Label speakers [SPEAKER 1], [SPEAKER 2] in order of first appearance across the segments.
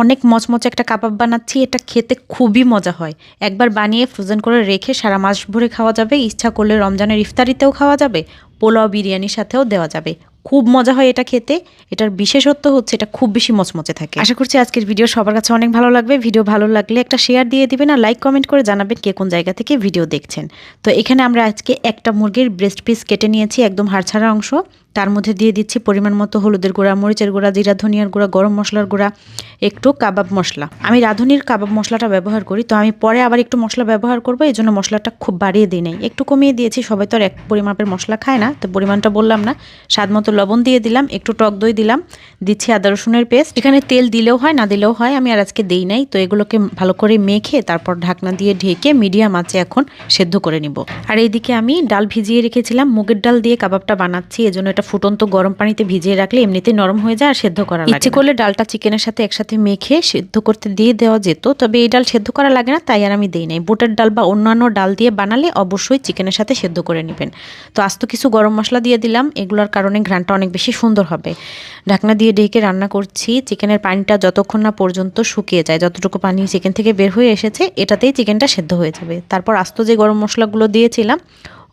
[SPEAKER 1] অনেক মচমচে একটা কাবাব বানাচ্ছি, এটা খেতে খুবই মজা হয়। একবার বানিয়ে ফ্রোজেন করে রেখে সারা মাস ভরে খাওয়া যাবে, ইচ্ছা করলে রমজানের ইফতারিতেও খাওয়া যাবে, পোলাও, বিরিয়ানির সাথেও দেওয়া যাবে। খুব মজা হয় এটা খেতে, এটার বিশেষত্ব হচ্ছে এটা খুব বেশি মচমচে থাকে। আশা করছি আজকের ভিডিও সবার কাছে অনেক ভালো লাগবে। ভিডিও ভালো লাগলে একটা শেয়ার দিয়ে দিবেন আর লাইক কমেন্ট করে জানাবেন কে কোন জায়গা থেকে ভিডিও দেখছেন। তো এখানে আমরা আজকে একটা মুরগির ব্রেস্ট পিস কেটে নিয়েছি, একদম হাড়ছাড়া অংশ। তার মধ্যে দিয়ে দিচ্ছি পরিমাণ মতো হলুদের গুঁড়া, মরিচের গুঁড়া, জিরা, ধনিয়ার গুঁড়া, গরম মশলার গুঁড়া, একটু কাবাব মশলা। আমি রাঁধুনির কাবাব মশলাটা ব্যবহার করি, তো আমি পরে আবার একটু মশলা ব্যবহার করব, এই জন্য মশলাটা খুব বাড়িয়ে দিই নাই। একটু কমিয়ে দিয়েছি, সবাই তো আর এক পরিমাপের মশলা খায় না, তো পরিমাণটা বললাম না। স্বাদ মতো লবণ দিয়ে দিলাম, একটু টক দই দিলাম, দিচ্ছি আদা রসুনের পেস্ট। এখানে তেল দিলেও হয়, না দিলেও হয়, আমি আর আজকে দিই নাই, তো এগুলোকে ভালো করে মেখে তারপর ঢাকনা দিয়ে ঢেকে মিডিয়াম আঁচে এখন সেদ্ধ করে নিব। আর এইদিকে আমি ডাল ভিজিয়ে রেখেছিলাম, মুগের ডাল দিয়ে কাবাবটা বানাচ্ছি, এজন্য এটা ফুটন্ত গরম পানিতে ভিজিয়ে রাখলে এমনিতে নরম হয়ে যায় আর সেদ্ধ করা ইচ্ছে করলে ডালটা চিকেনের সাথে একসাথে মেখে সেদ্ধ করতে দিয়ে দেওয়া যেত তবে এই ডাল সেদ্ধ করা লাগে না তাই আর আমি দিই নাই। বুটের ডাল বা অন্যান্য ডাল দিয়ে বানালে অবশ্যই চিকেনের সাথে সেদ্ধ করে নেবেন। তো আস্ত কিছু গরম মশলা দিয়ে দিলাম এগুলোর কারণে ঘ্রানটা অনেক বেশি সুন্দর হবে। ঢাকনা দিয়ে ঢেকে রান্না করছি চিকেনের পানিটা যতক্ষণ না পর্যন্ত শুকিয়ে যায় যতটুকু পানি চিকেন থেকে বের হয়ে এসেছে এটাতেই চিকেনটা সেদ্ধ হয়ে যাবে। তারপর আস্ত যে গরম মশলাগুলো দিয়েছিলাম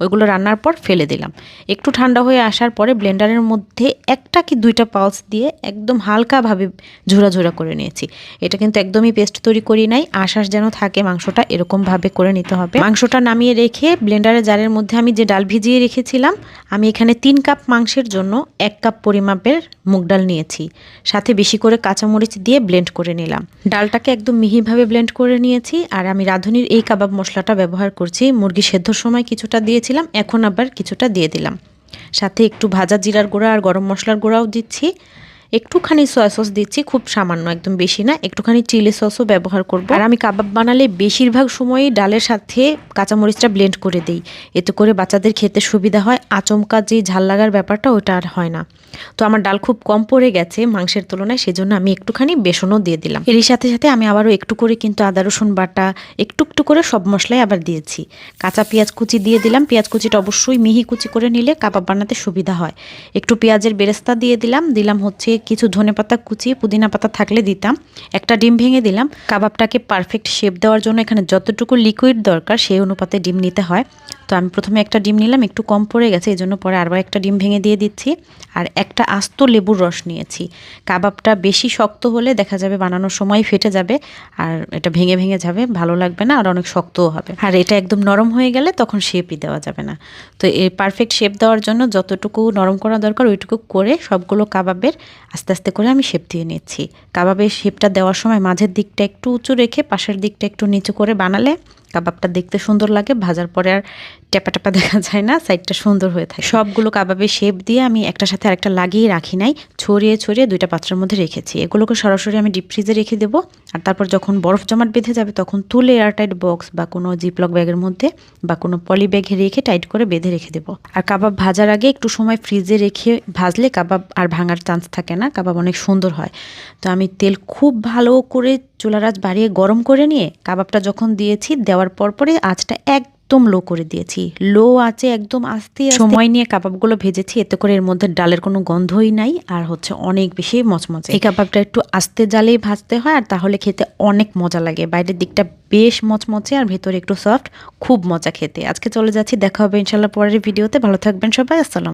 [SPEAKER 1] ওইগুলো রান্নার পর ফেলে দিলাম। একটু ঠান্ডা হয়ে আসার পরে ব্লেন্ডারের মধ্যে একটা কি দুইটা পালস দিয়ে একদম হালকাভাবে ঝোড়া ঝোড়া করে নিয়েছি। এটা কিন্তু একদমই পেস্ট তৈরি করি নাই আশ্বাস যেন থাকে মাংসটা এরকমভাবে করে নিতে হবে। মাংসটা নামিয়ে রেখে ব্লেন্ডারের জারের মধ্যে আমি যে ডাল ভিজিয়ে রেখেছিলাম, আমি এখানে তিন কাপ মাংসের জন্য এক কাপ পরিমাপের মুগ ডাল নিয়েছি। সাথে বেশি করে কাঁচামরিচ দিয়ে ব্লেন্ড করে নিলাম। ডালটাকে একদম মিহিভাবে ব্লেন্ড করে নিয়েছি, আর আমি রাঁধুনির এই কাবাব মশলাটা ব্যবহার করছি। মুরগি সেদ্ধর সময় কিছুটা দিয়েছিলাম, এখন আবার কিছুটা দিয়ে দিলাম। সাথে একটু ভাজা জিরার গুঁড়া আর গরম মশলার গুঁড়াও দিচ্ছি। একটুখানি সয়া সস দিচ্ছি, খুব সামান্য, একদম বেশি না, একটুখানি চিলি সসও ব্যবহার করব। আর আমি কাবাব বানালে বেশিরভাগ সময়ই ডালের সাথে কাঁচামরিচটা ব্লেন্ড করে দিই। এতে করে বাচ্চাদের খেতে সুবিধা হয়। আচমকা যে ঝাল লাগার ব্যাপারটা, ওটা আর হয় না। তো আমার ডাল খুব কম পড়ে গেছে মাংসের তুলনায়, সেজন্য আমি একটুখানি বেসনও দিয়ে দিলাম। এরই সাথে সাথে আমি আবারও একটু করে কিন্তু আদা, রসুন বাটা, একটু একটু করে সব মশলাই আবার দিয়েছি। কাঁচা পেঁয়াজ কুচি দিয়ে দিলাম। পেঁয়াজ কুচিটা অবশ্যই মিহি কুচি করে নিলে কাবাব বানাতে সুবিধা হয়। একটু পেঁয়াজের বেরেস্তা দিয়ে দিলাম। দিলাম হচ্ছে কিছু ধনে পাতা কুচি, পুদিনা পাতা থাকলে দিতাম। একটা ডিম ভেঙে দিলাম। কাবাবটাকে পারফেক্ট শেপ দেওয়ার জন্য এখানে যতটুকু লিকুইড দরকার, সেই অনুপাতে ডিম নিতে হয়। তো আমি প্রথমে একটা ডিম নিলাম, একটু কম পড়ে গেছে এই জন্য পরে আরবার একটা ডিম ভেঙে দিয়ে দিচ্ছি। আর একটা আস্ত লেবুর রস নিয়েছি। কাবাবটা বেশি শক্ত হলে দেখা যাবে বানানোর সময় ফেটে যাবে, আর এটা ভেঙে ভেঙে যাবে, ভালো লাগবে না, আর অনেক শক্তও হবে। আর এটা একদম নরম হয়ে গেলে তখন শেপই দেওয়া যাবে না। তো এই পারফেক্ট শেপ দেওয়ার জন্য যতটুকু নরম করা দরকার, ওইটুকু করে সবগুলো কাবাবের আস্তে আস্তে করে আমি শেপ দিয়ে নিচ্ছি। কাবাবের শেপটা দেওয়ার সময় মাঝের দিকটা একটু উঁচু রেখে পাশের দিকটা একটু নিচু করে বানালে কাবাবটা দেখতে সুন্দর লাগে, ভাজার পরে আর টেপা টেপা দেখা যায় না সাইডটা সুন্দর হয়ে থাকে। সবগুলো কাবাবের শেপ দিয়ে আমি একটার সাথে আরেকটা লাগিয়ে রাখি নাই, ছড়িয়ে ছড়িয়ে দুইটা পাত্রের মধ্যে রেখেছি। এগুলোকে সরাসরি আমি ডিপ ফ্রিজে রেখে দেবো আর তারপর যখন বরফ জমাট বেঁধে যাবে তখন তুলে এয়ারটাইট বক্স বা কোনো জিপলক ব্যাগের মধ্যে বা কোনো পলি ব্যাগে রেখে টাইট করে বেঁধে রেখে দেবো। আর কাবাব ভাজার আগে একটু সময় ফ্রিজে রেখে ভাজলে কাবাব আর ভাঙার চান্স থাকে না। কাবাব অনেক সুন্দর হয়। তো আমি তেল খুব ভালো করে চুলার আঁচ বাড়িয়ে গরম করে নিয়ে কাবাবটা যখন দিয়েছি দেওয়ার পর পরে আঁচটা একদম লো করে দিয়েছি। লো আছে একদম আস্তে আস্তে সময় নিয়ে কাবাবগুলো ভেজেছি এতে করে এর মধ্যে ডালের কোনো গন্ধই নাই আর হচ্ছে অনেক বেশি মচমচে। এই কাবাবটা একটু আস্তে জালেই ভাজতে হয় আর তাহলে খেতে অনেক মজা লাগে। বাইরের দিকটা বেশ মচমচে আর ভেতরে একটু সফট খুব মজা খেতে। আজকে চলে যাচ্ছি দেখা হবে ইনশাল্লাহ পরের ভিডিওতে। ভালো থাকবেন সবাই আসসালাম